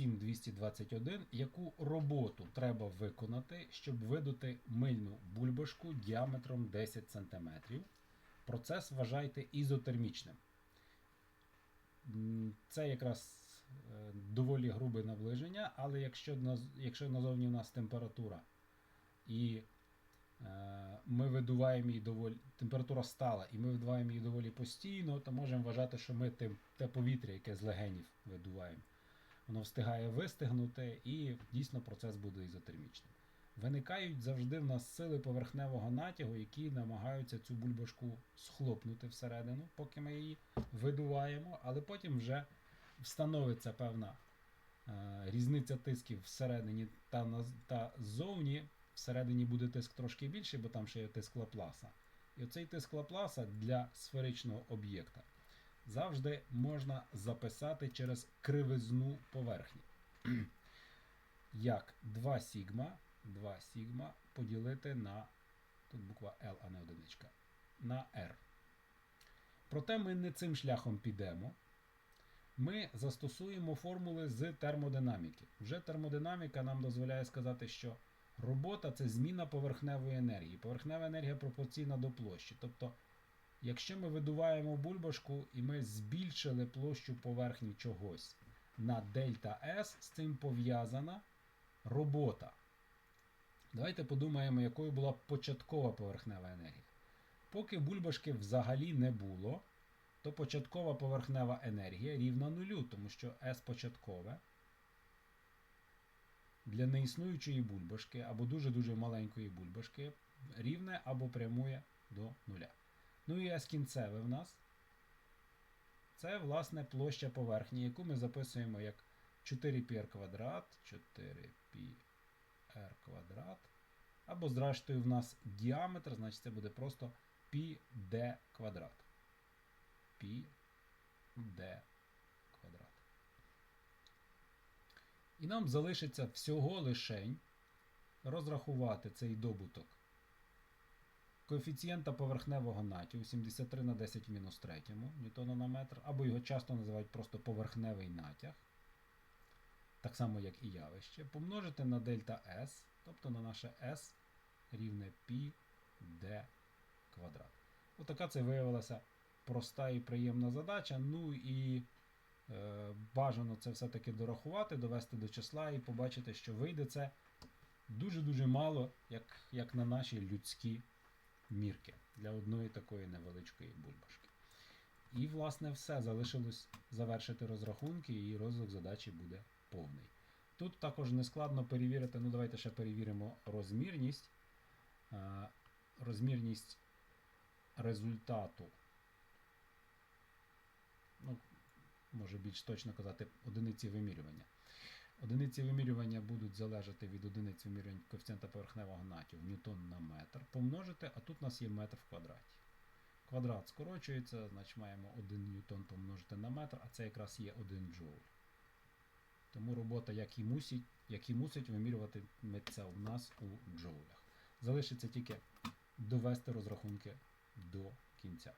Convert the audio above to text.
7221, яку роботу треба виконати, щоб видати мильну бульбашку діаметром 10 см. Процес вважайте ізотермічним. Це якраз е, доволі грубе наближення, але якщо, якщо назовні у нас температура і е, ми видуваємо її доволі, температура стала, і ми видуваємо її доволі постійно, то можемо вважати, що ми тим, те повітря, яке з легенів видуваємо, воно встигає вистигнути і дійсно процес буде ізотермічним. Виникають завжди в нас сили поверхневого натягу, які намагаються цю бульбашку схлопнути всередину, поки ми її видуваємо, але потім вже встановиться певна е, різниця тисків всередині та, наз- та ззовні. Всередині буде тиск трошки більший, бо там ще є тиск Лапласа. І оцей тиск Лапласа для сферичного об'єкта завжди можна записати через кривизну поверхні. Як 2 сігма, 2 сігма поділити на тут буква L, а не одиничка, на R. Проте ми не цим шляхом підемо. Ми застосуємо формули з термодинаміки. Вже термодинаміка нам дозволяє сказати, що робота це зміна поверхневої енергії. Поверхнева енергія пропорційна до площі. Тобто, якщо ми видуваємо бульбашку і ми збільшили площу поверхні чогось на дельта S, з цим пов'язана робота. Давайте подумаємо, якою була початкова поверхнева енергія. Поки бульбашки взагалі не було, то початкова поверхнева енергія рівна нулю, тому що S початкове для неіснуючої бульбашки або дуже-дуже маленької бульбашки рівне або прямує до нуля. Ну і S кінцеве в нас. Це, власне, площа поверхні, яку ми записуємо як 4πr квадрат, 4πr квадрат. Або, зрештою, в нас діаметр, значить це буде просто πd квадрат. πd квадрат. І нам залишиться всього лишень розрахувати цей добуток коефіцієнта поверхневого натягу 73 на 10 в мінус 3 ньютона на метр, або його часто називають просто поверхневий натяг, так само як і явище, помножити на дельта S, тобто на наше S рівне π d квадрат. Отака це виявилася проста і приємна задача. Ну і е, бажано це все-таки дорахувати, довести до числа і побачити, що вийде це дуже-дуже мало, як, як на наші людські мірки для одної такої невеличкої бульбашки. І, власне, все. Залишилось завершити розрахунки, і розвиток задачі буде повний. Тут також не складно перевірити, ну давайте ще перевіримо розмірність. Е, Розмірність результату. Ну, може більш точно казати, одиниці вимірювання. Одиниці вимірювання будуть залежати від одиниць вимірювання коефіцієнта поверхневого натягу ньютон на метр. Помножити, а тут у нас є метр в квадраті. Квадрат скорочується, значить маємо 1 ньютон помножити на метр, а це якраз є 1 джоуль. Тому робота, як і мусить, як і мусить вимірювати це у нас у джоулях. Залишиться тільки довести розрахунки до кінця.